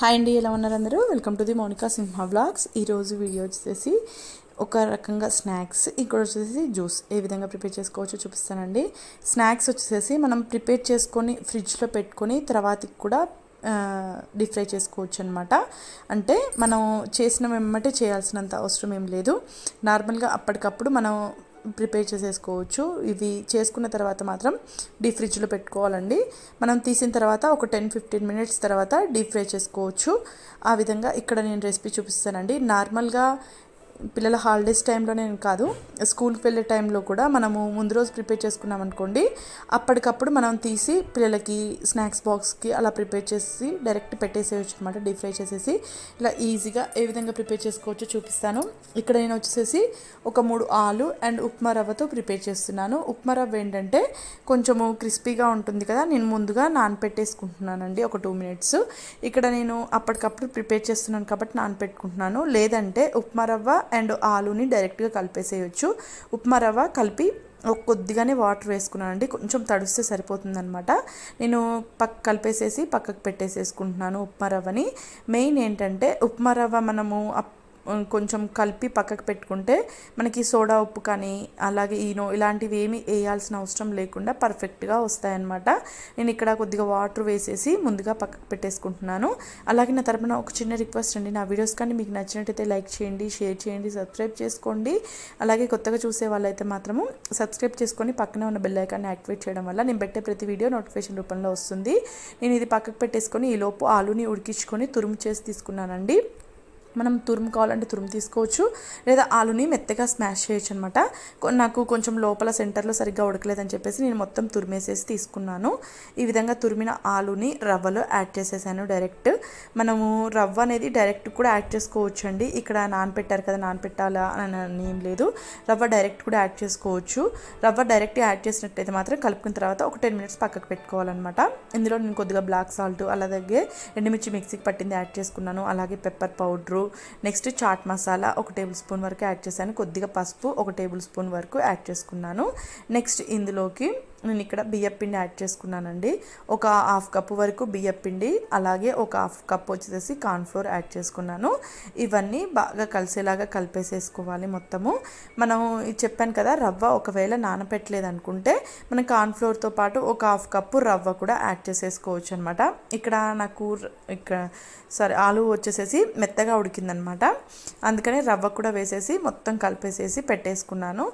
Hi అండి ఎలా ఉన్నారు అందరూ? Welcome to the Mounika Simha vlogs ఈరోజు వీడియో వచ్చేసి ఒక రకంగా స్నాక్స్. ఇక్కడ వచ్చేసి జ్యూస్ ఏ విధంగా ప్రిపేర్ చేసుకోవచ్చో చూపిస్తానండి. స్నాక్స్ వచ్చేసి మనం ప్రిపేర్ చేసుకొని ఫ్రిడ్జ్లో పెట్టుకొని తర్వాతకి కూడా డీప్ ఫ్రై చేసుకోవచ్చు అనమాట అంటే మనం చేసిన వెంబటే చేయాల్సినంత అవసరం ఏం లేదు. నార్మల్గా అప్పటికప్పుడు మనం ప్రిపేర్ చేసేసుకోవచ్చు. ఇవి చేసుకున్న తర్వాత మాత్రం డీప్ ఫ్రిడ్జ్లో పెట్టుకోవాలండి. మనం తీసిన తర్వాత ఒక టెన్ ఫిఫ్టీన్ మినిట్స్ తర్వాత డీప్ ఫ్రై చేసుకోవచ్చు. ఆ విధంగా ఇక్కడ నేను రెసిపీ చూపిస్తానండి. నార్మల్గా పిల్లల హాలిడేస్ టైంలో నేను కాదు స్కూల్కి వెళ్ళే టైంలో కూడా మనము ముందు రోజు ప్రిపేర్ చేసుకున్నాం అనుకోండి అప్పటికప్పుడు మనం తీసి పిల్లలకి స్నాక్స్ బాక్స్కి అలా ప్రిపేర్ చేసి డైరెక్ట్ పెట్టేసేయచ్చు అనమాట డీప్ ఫ్రై చేసేసి. ఇలా ఈజీగా ఏ విధంగా ప్రిపేర్ చేసుకోవచ్చో చూపిస్తాను. ఇక్కడ నేను వచ్చేసేసి ఒక మూడు ఆలు అండ్ ఉప్మా రవ్వతో ప్రిపేర్ చేస్తున్నాను. ఉప్మా రవ్వ ఏంటంటే కొంచెము క్రిస్పీగా ఉంటుంది కదా నేను ముందుగా నానపెట్టేసుకుంటున్నానండి ఒక టూ మినిట్స్ ఇక్కడ నేను అప్పటికప్పుడు ప్రిపేర్ చేస్తున్నాను కాబట్టి నానపెట్టుకుంటున్నాను. లేదంటే ఉప్మా రవ్వ అండ్ ఆలుని డైరెక్ట్గా కలిపేసేయచ్చు. ఉప్మా రవ్వ కలిపి ఒక కొద్దిగానే వాటర్ వేసుకున్నానండి. కొంచెం తడిస్తే సరిపోతుందనమాట నేను పక్క కలిపేసేసి పక్కకు పెట్టేసేసుకుంటున్నాను ఉప్మా రవ్వని. మెయిన్ ఏంటంటే ఉప్మా రవ్వ మనము కొంచెం కలిపి పక్కకు పెట్టుకుంటే మనకి సోడా ఉప్పు కానీ అలాగే ఈనో ఇలాంటివి ఏమి వేయాల్సిన అవసరం లేకుండా పర్ఫెక్ట్గా వస్తాయన్నమాట. నేను ఇక్కడ కొద్దిగా వాటర్ వేసేసి ముందుగా పక్కకు పెట్టేసుకుంటున్నాను. అలాగే నా తరపున ఒక చిన్న రిక్వెస్ట్ అండి. నా వీడియోస్ కానీ మీకు నచ్చినట్టయితే లైక్ చేయండి షేర్ చేయండి సబ్స్క్రైబ్ చేసుకోండి. అలాగే కొత్తగా చూసే వాళ్ళైతే మాత్రము సబ్స్క్రైబ్ చేసుకొని పక్కనే ఉన్న బెల్ ఐకాన్ని యాక్టివేట్ చేయడం వల్ల నేను పెట్టే ప్రతి వీడియో నోటిఫికేషన్ రూపంలో వస్తుంది. నేను ఇది పక్కకు పెట్టేసుకొని ఈలోపు ఆలుని ఉడికించుకొని తురుము చేసి తీసుకున్నానండి. మనం తురుము కావాలంటే తురుము తీసుకోవచ్చు. లేదా ఆలుని మెత్తగా స్మాష్ చేయొచ్చు అనమాట నాకు కొంచెం లోపల సెంటర్లో సరిగ్గా ఉడకలేదని చెప్పేసి నేను మొత్తం తురిమేసేసి తీసుకున్నాను. ఈ విధంగా తురిమిన ఆలుని రవ్వలో యాడ్ చేసేసాను డైరెక్ట్. మనము రవ్వ అనేది డైరెక్ట్ కూడా యాడ్ చేసుకోవచ్చు అండి ఇక్కడ నానపెట్టారు కదా నానపెట్టాలా అని ఏం లేదు. రవ్వ డైరెక్ట్ కూడా యాడ్ చేసుకోవచ్చు. రవ్వ డైరెక్ట్ యాడ్ చేసినట్టయితే మాత్రం కలుపుకున్న తర్వాత ఒక టెన్ మినిట్స్ పక్కకు పెట్టుకోవాలన్నమాట. ఇందులో నేను కొద్దిగా బ్లాక్ సాల్ట్ అలాగే ఎండుమిర్చి మిక్సీకి పట్టింది యాడ్ చేసుకున్నాను. అలాగే pepper powder next chaat masala ఒక టేబుల్ స్పూన్ వరకు యాడ్ చేశాను. కొద్దిగా పసుపు ఒక టేబుల్ స్పూన్ వరకు యాడ్ చేసుకున్నాను. నెక్స్ట్ ఇందులోకి నేను ఇక్కడ బియ్యపిండి యాడ్ చేసుకున్నానండి. ఒక హాఫ్ కప్పు వరకు బియ్యపిండి అలాగే ఒక హాఫ్ కప్ వచ్చేసి కార్న్ఫ్లోర్ యాడ్ చేసుకున్నాను. ఇవన్నీ బాగా కలిసేలాగా కలిపేసేసుకోవాలి మొత్తము. మనం చెప్పాను కదా రవ్వ ఒకవేళ నానపెట్టలేదు అనుకుంటే మనం కార్న్ఫ్లోర్తో పాటు ఒక హాఫ్ కప్పు రవ్వ కూడా యాడ్ చేసేసుకోవచ్చు అనమాట ఇక్కడ నాకు ఇక్కడ సరే ఆలు వచ్చేసేసి మెత్తగా ఉడికిందనమాట. అందుకని రవ్వ కూడా వేసేసి మొత్తం కలిపేసేసి పెట్టేసుకున్నాను.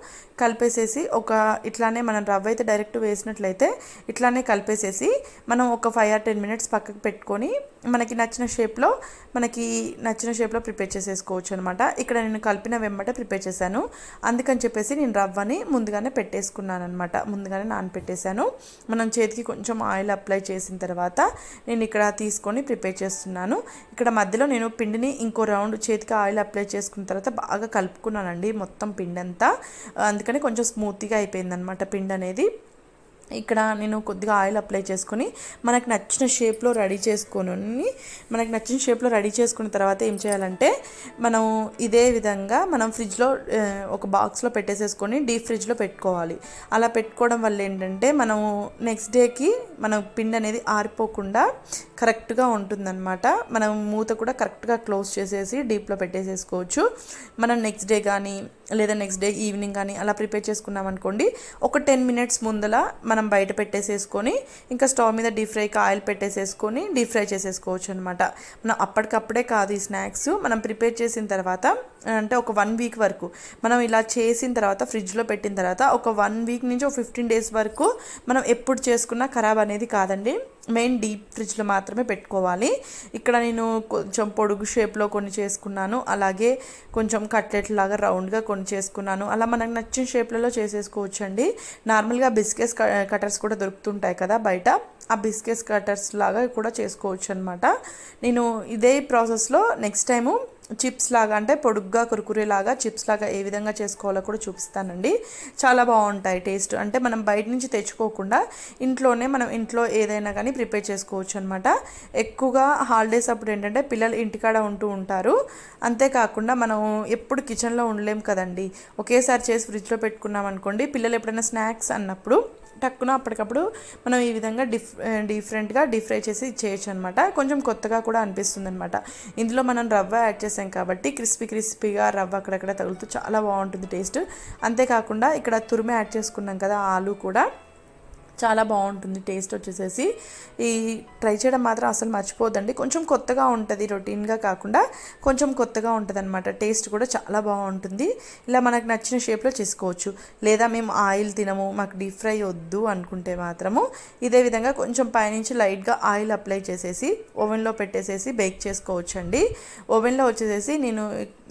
కలిపేసేసి ఒక ఇట్లానే మనం రవ్వ అయితే డైరెక్ట్ వేసినట్లయితే ఇట్లానే కలిపేసేసి మనం ఒక ఫైవ్ ఆర్ టెన్ మినిట్స్ పక్కకు పెట్టుకొని మనకి నచ్చిన షేప్లో మనకి నచ్చిన షేప్లో ప్రిపేర్ చేసేసుకోవచ్చు అనమాట ఇక్కడ నేను కలిపిన వెంబట ప్రిపేర్ చేశాను. అందుకని చెప్పేసి నేను రవ్వని ముందుగానే పెట్టేసుకున్నాను అనమాట ముందుగానే నానపెట్టేశాను. మనం చేతికి కొంచెం ఆయిల్ అప్లై చేసిన తర్వాత నేను ఇక్కడ తీసుకొని ప్రిపేర్ చేస్తున్నాను. ఇక్కడ మధ్యలో నేను పిండిని ఇంకో రౌండ్ చేతికి ఆయిల్ అప్లై చేసుకున్న తర్వాత బాగా కలుపుకున్నానండి మొత్తం పిండి అంతా అందుకని కొంచెం స్మూత్గా అయిపోయిందనమాట పిండి అనేది ఇక్కడ నేను కొద్దిగా ఆయిల్ అప్లై చేసుకొని మనకు నచ్చిన షేప్లో రెడీ చేసుకొని మనకు నచ్చిన షేప్లో రెడీ చేసుకున్న తర్వాత ఏం చేయాలంటే మనం ఇదే విధంగా మనం ఫ్రిడ్జ్లో ఒక బాక్స్లో పెట్టేసేసుకొని డీప్ ఫ్రిడ్జ్లో పెట్టుకోవాలి. అలా పెట్టుకోవడం వల్ల ఏంటంటే మనం నెక్స్ట్ డేకి మనం పిండి అనేది ఆరిపోకుండా కరెక్ట్గా ఉంటుందన్నమాట. మనం మూత కూడా కరెక్ట్గా క్లోజ్ చేసేసి డీప్లో పెట్టేసేసుకోవచ్చు. మనం నెక్స్ట్ డే కానీ లేదా నెక్స్ట్ డే ఈవినింగ్ కానీ అలా ప్రిపేర్ చేసుకున్నాం అనుకోండి ఒక టెన్ మినిట్స్ ముందల మనం బయట పెట్టేసేసుకొని ఇంకా స్టవ్ మీద డీప్ ఫ్రైకి ఆయిల్ పెట్టేసేసుకొని డీప్ ఫ్రై చేసేసుకోవచ్చు అనమాట మనం అప్పటికప్పుడే కాదు ఈ స్నాక్స్. మనం ప్రిపేర్ చేసిన తర్వాత అంటే ఒక వన్ వీక్ వరకు మనం ఇలా చేసిన తర్వాత ఫ్రిడ్జ్లో పెట్టిన తర్వాత ఒక వన్ వీక్ నుంచి ఒక ఫిఫ్టీన్ డేస్ వరకు మనం ఎప్పుడు చేసుకున్నా ఖరాబ్ అనేది కాదండి. మెయిన్ డీప్ ఫ్రిడ్జ్లో మాత్రమే పెట్టుకోవాలి. ఇక్కడ నేను కొంచెం పొడుగు షేప్లో కొన్ని చేసుకున్నాను. అలాగే కొంచెం కట్లెట్ లాగా రౌండ్గా కొన్ని చేసుకున్నాను. అలా మనకు నచ్చిన షేప్లలో చేసేసుకోవచ్చు అండి నార్మల్గా బిస్కెట్స్ కటర్స్ కూడా దొరుకుతుంటాయి కదా బయట. ఆ బిస్కెట్స్ కటర్స్ లాగా కూడా చేసుకోవచ్చు అనమాట నేను ఇదే ప్రాసెస్లో నెక్స్ట్ టైము చిప్స్ లాగా అంటే పొడుగ్గా కురుకురే లాగా చిప్స్ లాగా ఏ విధంగా చేసుకోవాలో కూడా చూపిస్తానండి. చాలా బాగుంటాయి టేస్ట్. అంటే మనం బయట నుంచి తెచ్చుకోకుండా ఇంట్లోనే మనం ఇంట్లో ఏదైనా కానీ ప్రిపేర్ చేసుకోవచ్చు అనమాట ఎక్కువగా హాలిడేస్ అప్పుడు ఏంటంటే పిల్లలు ఇంటికాడ ఉంటూ ఉంటారు. అంతేకాకుండా మనం ఎప్పుడు కిచెన్లో ఉండలేం కదండి. ఒకేసారి చేసి ఫ్రిడ్జ్లో పెట్టుకున్నాం అనుకోండి పిల్లలు ఎప్పుడైనా స్నాక్స్ అన్నప్పుడు టక్కున అప్పటికప్పుడు మనం ఈ విధంగా డిఫ్ డిఫరెంట్గా డీప్ ఫ్రై చేసి చేయొచ్చు అనమాట కొంచెం కొత్తగా కూడా అనిపిస్తుంది అనమాట ఇందులో మనం రవ్వ యాడ్ చేసాం కాబట్టి క్రిస్పీ క్రిస్పీగా రవ్వ అక్కడక్కడ తగులుతూ చాలా బాగుంటుంది టేస్ట్. అంతేకాకుండా ఇక్కడ తురిమి యాడ్ చేసుకున్నాం కదా ఆలు కూడా. చాలా బాగుంటుంది టేస్ట్ వచ్చేసేసి. ఈ ట్రై చేయడం మాత్రం అసలు మర్చిపోద్దండి కొంచెం కొత్తగా ఉంటుంది రొటీన్గా కాకుండా కొంచెం కొత్తగా ఉంటుంది అనమాట టేస్ట్ కూడా చాలా బాగుంటుంది. ఇలా మనకు నచ్చిన షేప్లో చేసుకోవచ్చు. లేదా మేము ఆయిల్ తినము మాకు డీప్ ఫ్రై వద్దు అనుకుంటే మాత్రము ఇదే విధంగా కొంచెం పైనుంచి లైట్గా ఆయిల్ అప్లై చేసేసి ఓవెన్లో పెట్టేసేసి బేక్ చేసుకోవచ్చు అండి ఓవెన్లో వచ్చేసేసి నేను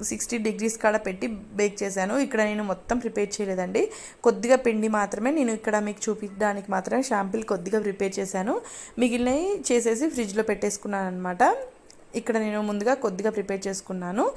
సిక్స్టీ డిగ్రీస్ కాడ పెట్టి బేక్ చేశాను. ఇక్కడ నేను మొత్తం ప్రిపేర్ చేయలేదండి. కొద్దిగా పిండి మాత్రమే నేను ఇక్కడ మీకు చూపించడానికి మాత్రమే షాంపిల్ కొద్దిగా ప్రిపేర్ చేశాను. మిగిలినవి చేసేసి ఫ్రిడ్జ్లో పెట్టేసుకున్నాను అనమాట ఇక్కడ నేను ముందుగా కొద్దిగా ప్రిపేర్ చేసుకున్నాను.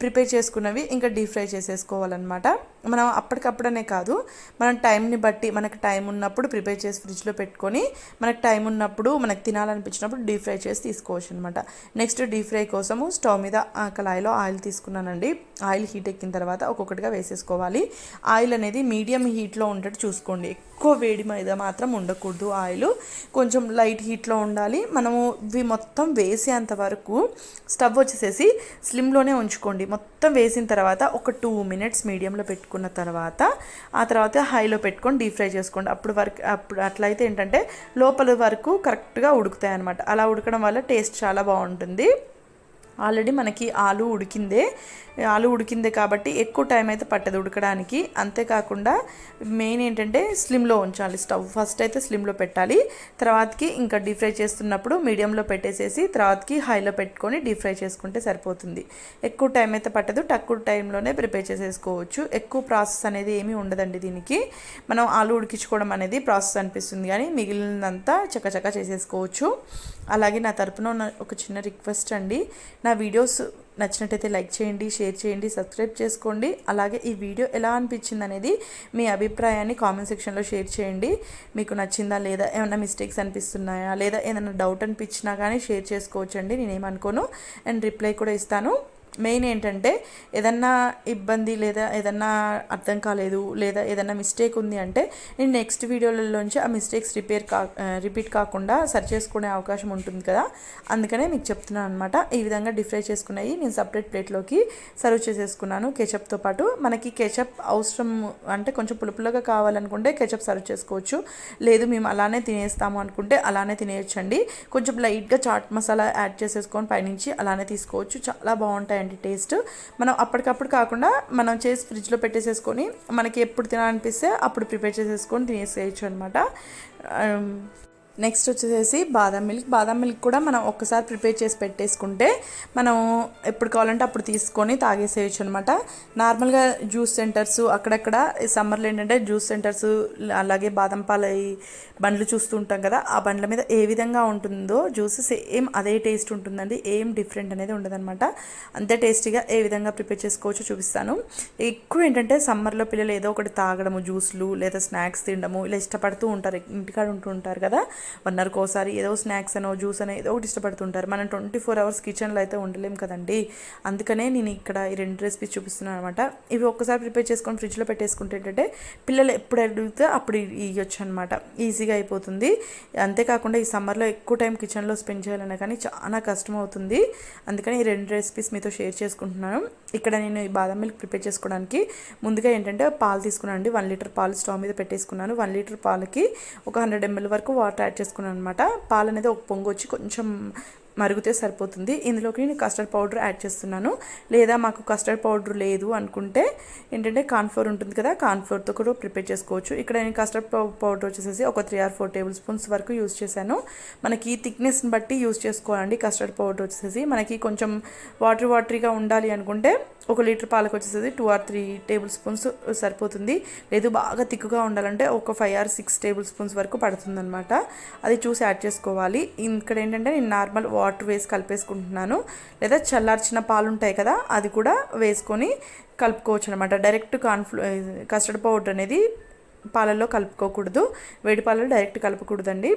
ప్రిపేర్ చేసుకున్నవి ఇంకా డీప్ ఫ్రై చేసేసుకోవాలన్నమాట. మనం అప్పటికప్పుడనే కాదు మనం టైంని బట్టి మనకు టైం ఉన్నప్పుడు ప్రిపేర్ చేసి ఫ్రిడ్జ్లో పెట్టుకొని మనకు టైం ఉన్నప్పుడు మనకు తినాలనిపించినప్పుడు డీప్ ఫ్రై చేసి తీసుకోవచ్చు అనమాట నెక్స్ట్ డీప్ ఫ్రై కోసము స్టవ్ మీద ఆ కళాయిలో ఆయిల్ తీసుకున్నానండి. ఆయిల్ హీట్ ఎక్కిన తర్వాత ఒక్కొక్కటిగా వేసేసుకోవాలి. ఆయిల్ అనేది మీడియం హీట్లో ఉండేట్టు చూసుకోండి. ఎక్కువ వేడి మీద మాత్రం ఉండకూడదు ఆయిల్. కొంచెం లైట్ హీట్లో ఉండాలి. మనము ఇవి మొత్తం వేసేంత వరకు స్టవ్ వచ్చేసేసి స్లిమ్లోనే ఉంచుకోండి. మొత్తం వేసిన తర్వాత ఒక టూ మినిట్స్ మీడియంలో పెట్టుకున్న తర్వాత ఆ తర్వాత హైలో పెట్టుకొని డీప్ ఫ్రై చేసుకోండి. అప్పుడు వరకు అప్పుడు అట్లయితే ఏంటంటే లోపల వరకు కరెక్ట్గా ఉడుకుతాయి అనమాట అలా ఉడకడం వల్ల టేస్ట్ చాలా బాగుంటుంది. ఆల్రెడీ మనకి ఆలు ఉడికిందే ఆలు ఉడికిందే కాబట్టి ఎక్కువ టైం అయితే పట్టదు ఉడకడానికి. అంతేకాకుండా మెయిన్ ఏంటంటే స్లిమ్లో ఉంచాలి స్టవ్. ఫస్ట్ అయితే స్లిమ్లో పెట్టాలి. తర్వాతకి ఇంకా డీప్ ఫ్రై చేస్తున్నప్పుడు మీడియంలో పెట్టేసేసి తర్వాతకి హైలో పెట్టుకొని డీప్ ఫ్రై చేసుకుంటే సరిపోతుంది. ఎక్కువ టైం అయితే పట్టదు. తక్కువ టైంలోనే ప్రిపేర్ చేసేసుకోవచ్చు. ఎక్కువ ప్రాసెస్ అనేది ఏమీ ఉండదండి దీనికి. మనం ఆలు ఉడికించుకోవడం అనేది ప్రాసెస్ అనిపిస్తుంది. కానీ మిగిలినంతా చకచకా చేసేసుకోవచ్చు. అలాగే నా తరపున ఒక చిన్న రిక్వెస్ట్ అండి. నా వీడియోస్ నచ్చినట్టయితే లైక్ చేయండి షేర్ చేయండి సబ్స్క్రైబ్ చేసుకోండి. అలాగే ఈ వీడియో ఎలా అనిపించింది అనేది మీ అభిప్రాయాన్ని కామెంట్ సెక్షన్లో షేర్ చేయండి. మీకు నచ్చిందా లేదా ఏమైనా మిస్టేక్స్ అనిపిస్తున్నాయా లేదా ఏదైనా డౌట్ అనిపించినా కానీ షేర్ చేసుకోవచ్చండి. నేనేమనుకోను. అండ్ రిప్లై కూడా ఇస్తాను. మెయిన్ ఏంటంటే ఏదన్నా ఇబ్బంది లేదా ఏదన్నా అర్థం కాలేదు లేదా ఏదన్నా మిస్టేక్ ఉంది అంటే నేను నెక్స్ట్ వీడియోలలోంచి ఆ మిస్టేక్స్ రిపేర్ కా రిపీట్ కాకుండా సర్చ్ చేసుకునే అవకాశం ఉంటుంది కదా. అందుకనే మీకు చెప్తున్నాను అనమాట ఈ విధంగా డిఫ్రై చేసుకున్నాయి నేను సపరేట్ ప్లేట్లోకి సర్వ్ చేసేసుకున్నాను కెచప్తో పాటు. మనకి కెచప్ అవసరం అంటే కొంచెం పులుపులుగా కావాలనుకుంటే కెచప్ సర్వ్ చేసుకోవచ్చు. లేదు మేము అలానే తినేస్తాము అనుకుంటే అలానే తినేయచ్చండి. కొంచెం లైట్గా చాట్ మసాలా యాడ్ చేసేసుకొని పైనుంచి అలానే తీసుకోవచ్చు. చాలా బాగుంటాయండి. టేస్ట్? మనం అప్పటికప్పుడు కాకుండా మనం చేసి ఫ్రిడ్జ్లో పెట్టేసేసుకొని మనకి ఎప్పుడు తినాలనిపిస్తే అప్పుడు ప్రిపేర్ చేసేసుకొని తినేసేయచ్చు అనమాట నెక్స్ట్ వచ్చేసి బాదం మిల్క్ బాదం మిల్క్ కూడా మనం ఒక్కసారి ప్రిపేర్ చేసి పెట్టేసుకుంటే మనం ఎప్పుడు కావాలంటే అప్పుడు తీసుకొని తాగేసేయచ్చు అనమాట నార్మల్గా జ్యూస్ సెంటర్స్ అక్కడక్కడ సమ్మర్లో ఏంటంటే జ్యూస్ సెంటర్స్ అలాగే బాదం పాల బండ్లు చూస్తూ ఉంటాం కదా ఆ బండ్ల మీద ఏ విధంగా ఉంటుందో జ్యూస్ సేమ్ అదే టేస్ట్ ఉంటుందండి. ఏం డిఫరెంట్ అనేది ఉండదన్నమాట. అంతే టేస్టీగా ఏ విధంగా ప్రిపేర్ చేసుకోవచ్చో చూపిస్తాను. ఎక్కువ ఏంటంటే సమ్మర్లో పిల్లలు ఏదో ఒకటి తాగడము జ్యూస్లు లేదా స్నాక్స్ తినడము ఇలా ఇష్టపడుతూ ఉంటారు ఇంటికాడ ఉంటూ ఉంటారు కదా. వన్ అవర్కి ఒకసారి ఏదో స్నాక్స్ అనో జ్యూస్ అనో ఏదో ఒకటి ఇష్టపడుతుంటారు. మనం ట్వంటీ ఫోర్ అవర్స్ కిచెన్లో అయితే ఉండలేం కదండి. అందుకనే నేను ఇక్కడ ఈ రెండు రెసిపీస్ చూపిస్తున్నాను అనమాట ఇవి ఒక్కసారి ప్రిపేర్ చేసుకొని ఫ్రిడ్జ్లో పెట్టేసుకుంటే ఏంటంటే పిల్లలు ఎప్పుడు అడిగితే అప్పుడు ఇవ్వచ్చు అనమాట ఈజీగా అయిపోతుంది. అంతేకాకుండా ఈ సమ్మర్లో ఎక్కువ టైం కిచెన్లో స్పెండ్ చేయాలన్నా కానీ చాలా కష్టం అవుతుంది అందుకని ఈ రెండు రెసిపీస్ మీతో షేర్ చేసుకుంటున్నాను. ఇక్కడ నేను ఈ బాదం మిల్క్ ప్రిపేర్ చేసుకోవడానికి ముందుగా ఏంటంటే పాలు తీసుకున్నాను అండి వన్ లీటర్ పాలు స్టవ్ మీద పెట్టేసుకున్నాను. వన్ లీటర్ పాలకి ఒక హండ్రెడ్ ఎంఎల్ వరకు వాటర్ యాడ్ చేసుకున్నాను అనమాట పాలు అనేది ఒక పొంగు వచ్చి కొంచెం మరిగితే సరిపోతుంది. ఇందులోకి నేను కస్టర్డ్ పౌడర్ యాడ్ చేస్తున్నాను. లేదా మాకు కస్టర్డ్ పౌడర్ లేదు అనుకుంటే ఏంటంటే కాన్ఫ్లోర్ ఉంటుంది కదా కాన్ఫ్లోర్తో కూడా ప్రిపేర్ చేసుకోవచ్చు. ఇక్కడ నేను కస్టర్డ్ పౌడర్ వచ్చేసి ఒక three or four tablespoons వరకు యూస్ చేశాను. మనకి థిక్నెస్ని బట్టి యూస్ చేసుకోవాలండి కస్టర్డ్ పౌడర్ వచ్చేసి మనకి కొంచెం వాటర్ వాటరీగా ఉండాలి అనుకుంటే ఒక లీటర్ పాలకు వచ్చేసి two or three tablespoons సరిపోతుంది. లేదు బాగా తిక్కుగా ఉండాలంటే ఒక five or six tablespoons వరకు పడుతుందన్నమాట. అది చూసి యాడ్ చేసుకోవాలి. ఇక్కడ ఏంటంటే నేను నార్మల్ వాటర్ వాటర్ వేసి కలిపేసుకుంటున్నాను. లేదా చల్లార్చిన పాలు ఉంటాయి కదా అది కూడా వేసుకొని కలుపుకోవచ్చు అనమాట డైరెక్ట్ కాన్ఫ్లో కస్టర్డ్ పౌడర్ అనేది పాలల్లో కలుపుకోకూడదు. వేడి పాలలో డైరెక్ట్ కలపకూడదండి.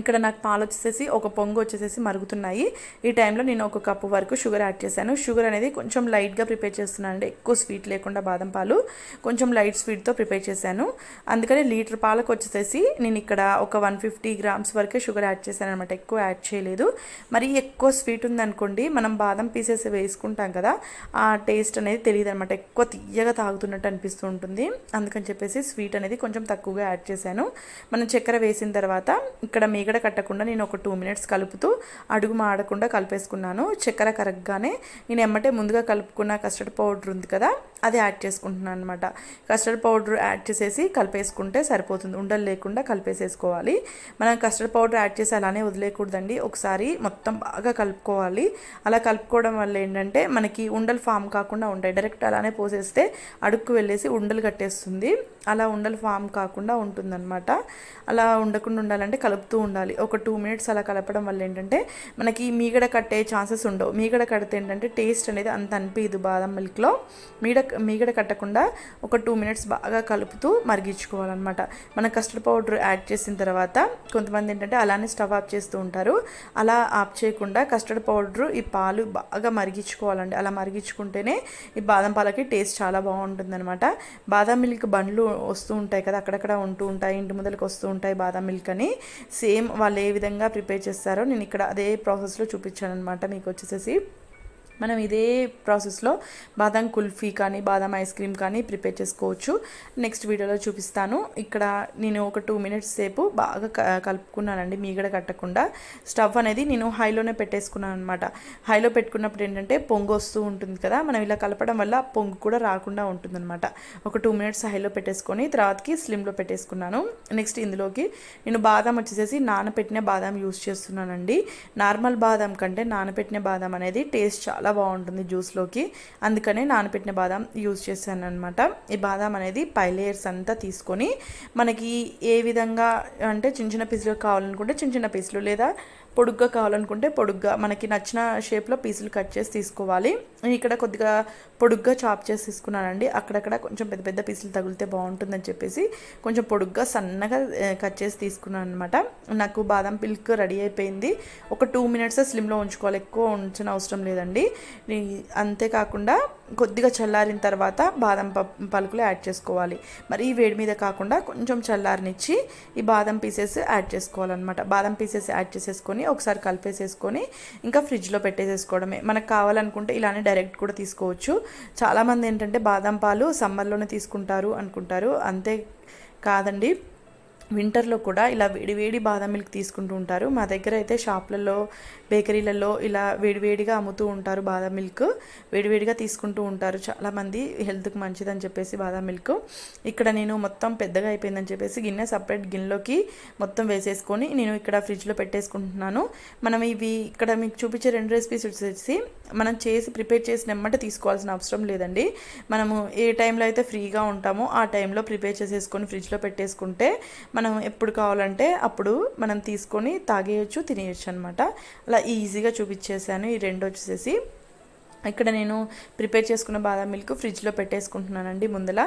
ఇక్కడ నాకు పాలు వచ్చేసేసి ఒక పొంగు వచ్చేసేసి మరుగుతున్నాయి. ఈ టైంలో నేను ఒక కప్పు వరకు షుగర్ యాడ్ చేశాను. షుగర్ అనేది కొంచెం లైట్గా ప్రిపేర్ చేస్తున్నాను అండి. ఎక్కువ స్వీట్ లేకుండా బాదం పాలు కొంచెం లైట్ స్వీట్తో ప్రిపేర్ చేశాను. అందుకని లీటర్ పాలకు వచ్చేసేసి నేను ఇక్కడ ఒక వన్ ఫిఫ్టీ గ్రామ్స్ వరకే షుగర్ యాడ్ చేశాను అనమాట ఎక్కువ యాడ్ చేయలేదు. మరి ఎక్కువ స్వీట్ ఉందనుకోండి మనం బాదం పీసెస్ వేసుకుంటాం కదా ఆ టేస్ట్ అనేది తెలియదు అనమాట ఎక్కువ తీయగా తాగుతున్నట్టు అనిపిస్తూ ఉంటుంది. అందుకని చెప్పేసి స్వీట్ అనేది కొంచెం తక్కువగా యాడ్ చేశాను. మనం చక్కెర వేసిన తర్వాత ఇక్కడ మీగడ కట్టకుండా నేను ఒక టూ మినిట్స్ కలుపుతూ అడుగు మాడకుండా కలిపేసుకున్నాను. చక్కెర కరగ్గానే నేను ఎమ్మటే ముందుగా కలుపుకున్న కస్టర్డ్ పౌడర్ ఉంది కదా అది యాడ్ చేసుకుంటున్నాను అనమాట కస్టర్డ్ పౌడర్ యాడ్ చేసేసి కలిపేసుకుంటే సరిపోతుంది. ఉండలు లేకుండా కలిపేసేసుకోవాలి. మనం కస్టర్డ్ పౌడర్ యాడ్ చేసి అలానే వదిలేయకూడదండి. ఒకసారి మొత్తం బాగా కలుపుకోవాలి. అలా కలుపుకోవడం వల్ల ఏంటంటే మనకి ఉండలు ఫామ్ కాకుండా ఉంటాయి. డైరెక్ట్ అలానే పోసేస్తే అడుక్కు వెళ్ళేసి ఉండలు కట్టేస్తుంది. అలా ఉండలు ఫామ్ కాకుండా ఉంటుందన్నమాట. అలా ఉండకుండా ఉండాలంటే కలుపుతూ ఉండాలి. ఒక టూ మినిట్స్ అలా కలపడం వల్ల ఏంటంటే మనకి మీగడ కట్టే ఛాన్సెస్ ఉండవు. మీగడ కడితే ఏంటంటే టేస్ట్ అనేది అంత అనిపించదు బాదం మిల్క్లో. మీడ మీగడ కట్టకుండా ఒక టూ మినిట్స్ బాగా కలుపుతూ మరిగించుకోవాలన్నమాట. మన కస్టర్డ్ పౌడర్ యాడ్ చేసిన తర్వాత కొంతమంది ఏంటంటే అలానే స్టవ్ ఆఫ్ చేస్తూ ఉంటారు. అలా ఆఫ్ చేయకుండా కస్టర్డ్ పౌడర్ ఈ పాలు బాగా మరిగించుకోవాలండి. అలా మరిగించుకుంటేనే ఈ బాదం పాలకి టేస్ట్ చాలా బాగుంటుందన్నమాట. బాదం మిల్క్ బండ్లు వస్తూ ఉంటాయి కదా అక్కడక్కడ ఉంటూ ఉంటాయి ఇంటి ముందలకి వస్తూ ఉంటాయి బాదం మిల్క్ అని. సేమ్ వాళ్ళు ఏ విధంగా ప్రిపేర్ చేస్తారో నేను ఇక్కడ అదే ప్రాసెస్లో చూపించాను అనమాట మీకు వచ్చేసేసి మనం ఇదే ప్రాసెస్లో బాదం కుల్ఫీ కానీ బాదం ఐస్ క్రీమ్ కానీ ప్రిపేర్ చేసుకోవచ్చు. నెక్స్ట్ వీడియోలో చూపిస్తాను. ఇక్కడ నేను ఒక టూ మినిట్స్ సేపు బాగా కలుపుకున్నానండి మీగడ కట్టకుండా. స్టవ్ అనేది నేను హైలోనే పెట్టేసుకున్నాను అనమాట హైలో పెట్టుకున్నప్పుడు ఏంటంటే పొంగు వస్తూ ఉంటుంది కదా మనం ఇలా కలపడం వల్ల పొంగు కూడా రాకుండా ఉంటుందన్నమాట. ఒక టూ మినిట్స్ హైలో పెట్టేసుకొని తర్వాతకి స్లిమ్లో పెట్టేసుకున్నాను. నెక్స్ట్ ఇందులోకి నేను బాదం వచ్చేసేసి నానపెట్టిన బాదం యూస్ చేస్తున్నానండి. నార్మల్ బాదం కంటే నానపెట్టిన బాదం అనేది టేస్ట్ చాలా చాలా బాగుంటుంది జ్యూస్లోకి. అందుకనే నానబెట్టిన బాదం యూజ్ చేశాను అనమాట ఈ బాదం అనేది పై లేయర్స్ అంతా తీసుకొని మనకి ఏ విధంగా అంటే చిన్న చిన్న పీసులు కావాలనుకుంటే చిన్న చిన్న పీసులు లేదా పొడుగ్గా కావాలనుకుంటే పొడుగ్గా మనకి నచ్చిన షేప్లో పీసులు కట్ చేసి తీసుకోవాలి. ఇక్కడ కొద్దిగా పొడుగ్గా చాప్ చేసి తీసుకున్నానండి. అక్కడక్కడ కొంచెం పెద్ద పెద్ద పీసులు తగిలితే బాగుంటుందని చెప్పేసి కొంచెం పొడుగ్గా సన్నగా కట్ చేసి తీసుకున్నాను అనమాట నాకు బాదం పిల్క్ రెడీ అయిపోయింది. ఒక టూ మినిట్స్ స్లిమ్లో ఉంచుకోవాలి. ఎక్కువ ఉంచిన అవసరం లేదండి అంతేకాకుండా కొద్దిగా చల్లారిన తర్వాత బాదం పలుకులు యాడ్ చేసుకోవాలి. మరి ఈ వేడి మీద కాకుండా కొంచెం చల్లారనిచ్చి ఈ బాదం పీసెస్ యాడ్ చేసుకోవాలన్నమాట. బాదం పీసెస్ యాడ్ చేసేసుకొని ఒకసారి కలిపేసేసుకొని ఇంకా ఫ్రిడ్జ్లో పెట్టేసేసుకోవడమే. మనకు కావాలనుకుంటే ఇలానే డైరెక్ట్ కూడా తీసుకోవచ్చు. చాలామంది ఏంటంటే బాదం పాలు సమ్మర్లోనే తీసుకుంటారు అనుకుంటారు. అంతే కాదండి. వింటర్లో కూడా ఇలా వేడివేడి బాదం మిల్క్ తీసుకుంటూ ఉంటారు. మా దగ్గర అయితే షాప్లలో బేకరీలలో ఇలా వేడివేడిగా అమ్ముతూ ఉంటారు బాదం మిల్క్. వేడివేడిగా తీసుకుంటూ ఉంటారు చాలామంది హెల్త్కి మంచిదని చెప్పేసి బాదం మిల్క్. ఇక్కడ నేను మొత్తం పెద్దగా అయిపోయిందని చెప్పేసి గిన్నె సపరేట్ గిన్నెలోకి మొత్తం వేసేసుకొని నేను ఇక్కడ ఫ్రిడ్జ్లో పెట్టేసుకుంటున్నాను. మనం ఇవి ఇక్కడ మీకు చూపించే రెండు రెసిపీస్ వచ్చేసి మనం చేసి ప్రిపేర్ చేసిన ఎమ్మటే తీసుకోవాల్సిన అవసరం లేదండి. మనము ఏ టైంలో అయితే ఫ్రీగా ఉంటామో ఆ టైంలో ప్రిపేర్ చేసేసుకొని ఫ్రిడ్జ్లో పెట్టేసుకుంటే మనం ఎప్పుడు కావాలంటే అప్పుడు మనం తీసుకొని తాగేయచ్చు తినేయచ్చు అనమాట అలా ఈజీగా చూపించేసాను ఈ రెండు వచ్చేసి ఇక్కడ నేను ప్రిపేర్ చేసుకున్న బాదం మిల్క్ ఫ్రిడ్జ్లో పెట్టేసుకుంటున్నానండి ముందల.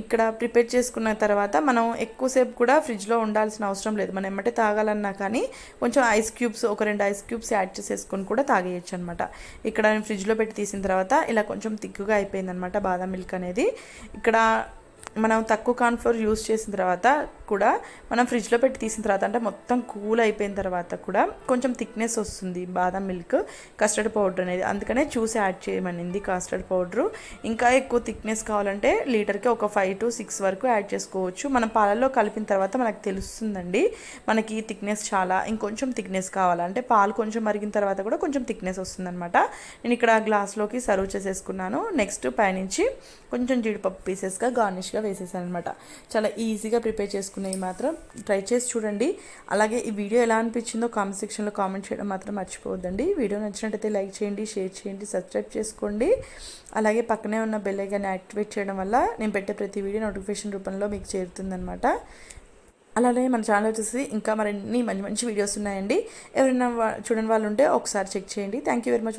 ఇక్కడ ప్రిపేర్ చేసుకున్న తర్వాత మనం ఎక్కువసేపు కూడా ఫ్రిడ్జ్లో ఉండాల్సిన అవసరం లేదు. మనం ఎమ్మటే తాగాలన్నా కానీ కొంచెం ఐస్ క్యూబ్స్ ఒక రెండు ఐస్ క్యూబ్స్ యాడ్ చేసేసుకొని కూడా తాగేయచ్చు అనమాట ఇక్కడ నేను ఫ్రిడ్జ్లో పెట్టి తీసిన తర్వాత ఇలా కొంచెం తిక్కుగా అయిపోయిందనమాట బాదం మిల్క్ అనేది. ఇక్కడ మనం తక్కువ కార్న్ఫ్లోర్ యూస్ చేసిన తర్వాత కూడా మనం ఫ్రిడ్జ్లో పెట్టి తీసిన తర్వాత అంటే మొత్తం కూల్ అయిపోయిన తర్వాత కూడా కొంచెం థిక్నెస్ వస్తుంది. బాదం మిల్క్ కస్టర్డ్ పౌడర్ అనేది. అందుకనే చూసి యాడ్ చేయమనింది కస్టర్డ్ పౌడరు. ఇంకా ఎక్కువ థిక్నెస్ కావాలంటే లీటర్కి ఒక ఫైవ్ టు సిక్స్ వరకు యాడ్ చేసుకోవచ్చు. మనం పాలల్లో కలిపిన తర్వాత మనకు తెలుస్తుందండి మనకి థిక్నెస్ చాలా ఇంకొంచెం థిక్నెస్ కావాలంటే పాలు కొంచెం మరిగిన తర్వాత కూడా కొంచెం థిక్నెస్ వస్తుందన్నమాట. నేను ఇక్కడ గ్లాస్లోకి సర్వ్ చేసేసుకున్నాను. నెక్స్ట్ పైనుంచి కొంచెం జీడిపప్పు పీసెస్గా గార్నిష్గా వేసేసాను అనమాట చాలా ఈజీగా ప్రిపేర్ చేసుకునేవి మాత్రం ట్రై చేసి చూడండి. అలాగే ఈ వీడియో ఎలా అనిపించిందో కామెంట్ సెక్షన్లో కామెంట్ చేయడం మాత్రం మర్చిపోవద్దండి. వీడియో నచ్చినట్టయితే లైక్ చేయండి షేర్ చేయండి సబ్స్క్రైబ్ చేసుకోండి. అలాగే పక్కనే ఉన్న బెల్ ఐకాన్ యాక్టివేట్ చేయడం వల్ల నేను పెట్టే ప్రతి వీడియో నోటిఫికేషన్ రూపంలో మీకు చేరుతుందనమాట. అలానే మన ఛానల్ వచ్చేసి ఇంకా మరిన్ని మంచి మంచి వీడియోస్ ఉన్నాయండి. ఎవరైనా చూడని వాళ్ళు ఉంటే ఒకసారి చెక్ చేయండి. Thank you very much